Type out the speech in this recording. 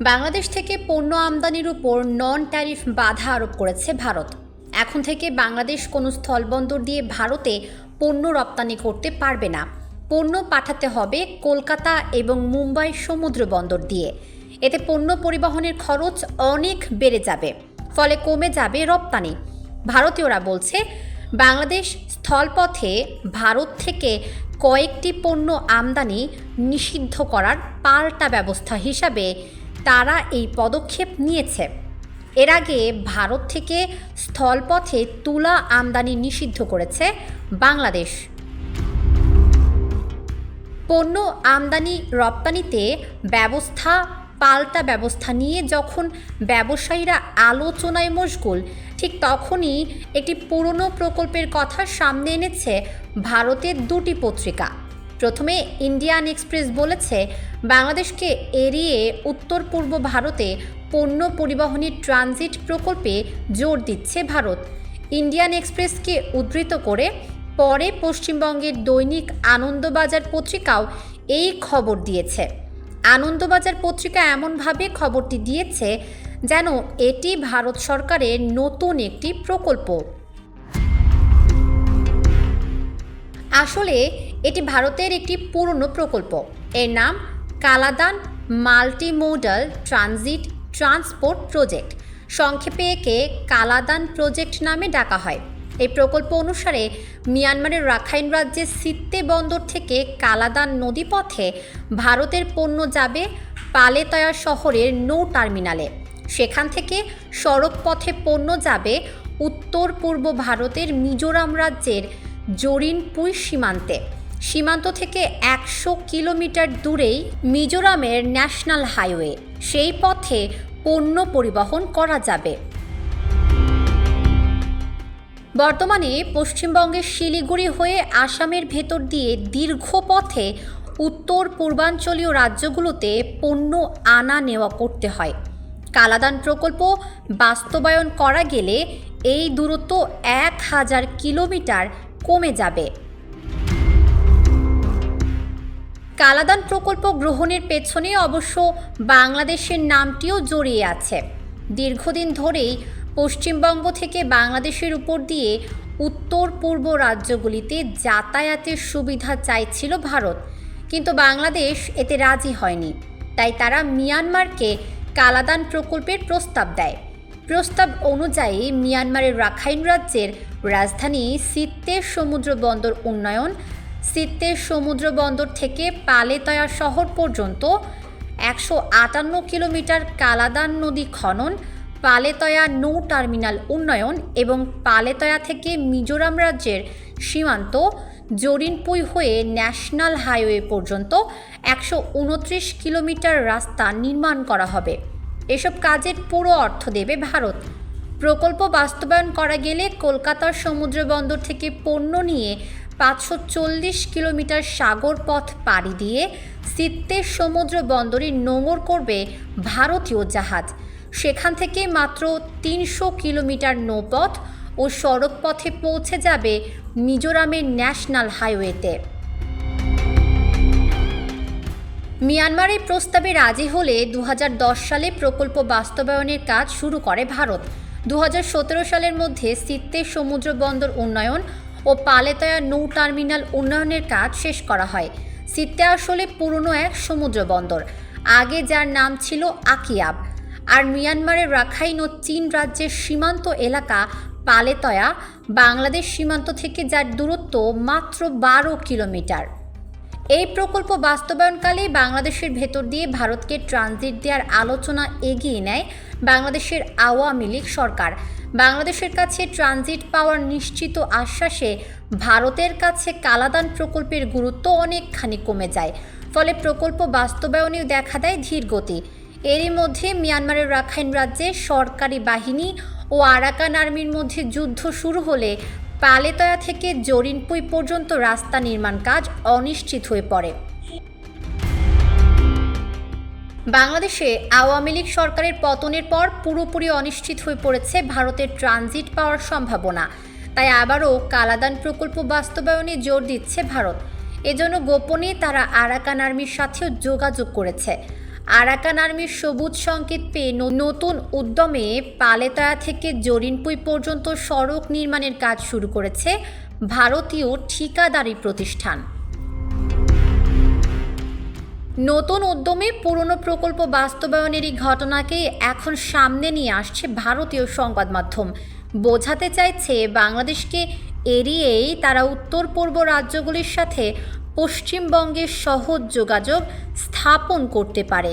বাংলাদেশ থেকে পণ্য আমদানির উপর নন ট্যারিফ বাধা আরোপ করেছে ভারত। এখন থেকে বাংলাদেশ কোনো স্থলবন্দর দিয়ে ভারতে পণ্য রপ্তানি করতে পারবে না। পণ্য পাঠাতে হবে কলকাতা এবং মুম্বাই সমুদ্র বন্দর দিয়ে। এতে পণ্য পরিবহনের খরচ অনেক বেড়ে যাবে, ফলে কমে যাবে রপ্তানি। ভারতীয়রা বলছে, বাংলাদেশ স্থলপথে ভারত থেকে কয়েকটি পণ্য আমদানি নিষিদ্ধ করার পাল্টা ব্যবস্থা হিসাবে তারা এই পদক্ষেপ নিয়েছে। এর আগে ভারত থেকে স্থলপথে তুলা আমদানি নিষিদ্ধ করেছে বাংলাদেশ। পণ্য আমদানি রপ্তানিতে ব্যবস্থা, পাল্টা ব্যবস্থা নিয়ে যখন ব্যবসায়ীরা আলোচনায় মশগুল, ঠিক তখনই একটি পুরনো প্রকল্পের কথা সামনে এনেছে ভারতের দুটি পত্রিকা। প্রথমে ইন্ডিয়ান এক্সপ্রেস বলেছে, বাংলাদেশকে এড়িয়ে উত্তর পূর্ব ভারতে পণ্য পরিবহনের ট্রানজিট প্রকল্পে জোর দিচ্ছে ভারত। ইন্ডিয়ান এক্সপ্রেসকে উদ্ধৃত করে, পরে পশ্চিমবঙ্গের দৈনিক আনন্দবাজার পত্রিকাও এই খবর দিয়েছে। আনন্দবাজার পত্রিকা এমনভাবে খবরটি দিয়েছে, যেন এটি ভারত সরকারের নতুন একটি প্রকল্প। আসলে এটি ভারতের একটি পুরনো প্রকল্প। এর নাম Kaladan multimodal transit transport project. সংক্ষেপে একে কালাদান প্রজেক্ট নামে ডাকা হয়। এই প্রকল্প অনুসারে মিয়ানমারের রাখাইন রাজ্যের সিত্তে বন্দর থেকে কালাদান নদীপথে ভারতের পণ্য যাবে পালেতয়া শহরের নৌ টার্মিনালে। সেখান থেকে সড়ক পথে পণ্য যাবে উত্তর পূর্ব ভারতের মিজোরাম রাজ্যের জরিনপুই সীমান্তে। সীমান্ত থেকে একশো কিলোমিটার দূরেই মিজোরামের ন্যাশনাল হাইওয়ে। সেই পথে পণ্য পরিবহন করা যাবে। বর্তমানে পশ্চিমবঙ্গের শিলিগুড়ি হয়ে আসামের ভেতর দিয়ে দীর্ঘ পথে উত্তর পূর্বাঞ্চলীয় রাজ্যগুলোতে পণ্য আনা নেওয়া করতে হয়। কালাদান প্রকল্প বাস্তবায়ন করা গেলে এই দূরত্ব এক হাজার কিলোমিটার কমে যাবে। কালাদান প্রকল্প গ্রহণের পেছনে অবশ্য বাংলাদেশের নামটিও জড়িয়ে আছে। দীর্ঘদিন ধরেই পশ্চিমবঙ্গ থেকে বাংলাদেশের উপর দিয়ে উত্তর পূর্ব রাজ্যগুলিতে যাতায়াতের সুবিধা চাইছিল ভারত। কিন্তু বাংলাদেশ এতে রাজি হয়নি। তাই তারা মিয়ানমারকে কালাদান প্রকল্পের প্রস্তাব দেয়। প্রস্তাব অনুযায়ী মিয়ানমারের রাখাইন রাজ্যের রাজধানী সিত্তের সমুদ্র বন্দর উন্নয়ন, সিত্তের সমুদ্র বন্দর থেকে পালেতয়া শহর পর্যন্ত একশো আটান্ন কিলোমিটার কালাদান নদী খনন, পালেতয়া নৌ টার্মিনাল উন্নয়ন এবং পালেতয়া থেকে মিজোরাম রাজ্যের সীমান্ত জরিনপুই হয়ে ন্যাশনাল হাইওয়ে পর্যন্ত একশো উনত্রিশ কিলোমিটার রাস্তা নির্মাণ করা হবে। এসব কাজের পুরো অর্থ দেবে ভারত। প্রকল্প বাস্তবায়ন করা গেলে কলকাতার সমুদ্র বন্দর থেকে পণ্য নিয়ে পাঁচশো চল্লিশ কিলোমিটার সাগর পথ পাড়ি দিয়ে সিত্তের সমুদ্র বন্দরে নোঙর করবে ভারতীয় জাহাজ। সেখান থেকে মাত্র তিনশো কিলোমিটার নৌপথ ও সড়ক পথে পৌঁছে যাবে মিজোরামের ন্যাশনাল হাইওয়েতে। মিয়ানমার এই প্রস্তাবে রাজি হলে দু হাজার দশ সালে প্রকল্প বাস্তবায়নের কাজ শুরু করে ভারত। দু হাজার সতেরো সালের মধ্যে সিত্তের সমুদ্র বন্দর উন্নয়ন ও পালেতয়া নৌ টার্মিনাল উন্নয়নের কাজ শেষ করা হয়। সিত্তে আসলে পুরনো এক সমুদ্র বন্দর। আগে যার নাম ছিল আকিয়াব। আর মিয়ানমারের রাখাইন ও চীন রাজ্যের সীমান্ত এলাকা পালেতয়া, বাংলাদেশ সীমান্ত থেকে যার দূরত্ব মাত্র বারো কিলোমিটার। এই প্রকল্প বাস্তবায়নকালে বাংলাদেশের ভেতর দিয়ে ভারতকে ট্রানজিট দেওয়ার আলোচনা এগিয়ে নেয় বাংলাদেশের আওয়ামী লীগ সরকার। বাংলাদেশের কাছে ট্রানজিট পাওয়ার নিশ্চিত আশ্বাসে ভারতের কাছে কালাদান প্রকল্পের গুরুত্ব অনেকখানি কমে যায়। ফলে প্রকল্প বাস্তবায়নেও দেখা দেয় ধীরগতি এরই মধ্যে মিয়ানমারের রাখাইন রাজ্যে সরকারি বাহিনী ও আরাকান আর্মির মধ্যে যুদ্ধ শুরু হলে পালেতয়া থেকে জরিনপুই পর্যন্ত রাস্তা নির্মাণ কাজ অনিশ্চিত হয়ে পড়ে। বাংলাদেশে আওয়ামী লীগ সরকারের পতনের পর পুরোপুরি অনিশ্চিত হয়ে পড়েছে ভারতের ট্রানজিট পাওয়ার সম্ভাবনা। তাই আবারও কালাদান প্রকল্প বাস্তবায়নে জোর দিচ্ছে ভারত। এজন্য গোপনে তারা আরাকান আর্মির সাথেও যোগাযোগ করেছে। আরাকান আর্মির সবুজ সংকেত পেয়ে নতুন উদ্যমে পালেতায়া থেকে জরিনপুই পর্যন্ত সড়ক নির্মাণের কাজ শুরু করেছে ভারতীয় ঠিকাদারি প্রতিষ্ঠান। নতুন উদ্যমে পুরনো প্রকল্প বাস্তবায়নের এই ঘটনাকে এখন সামনে নিয়ে আসছে ভারতীয় সংবাদ মাধ্যম। বোঝাতে চাইছে বাংলাদেশকে এড়িয়েই তারা উত্তর পূর্ব রাজ্যগুলির সাথে পশ্চিমবঙ্গের সহজ যোগাযোগ স্থাপন করতে পারে।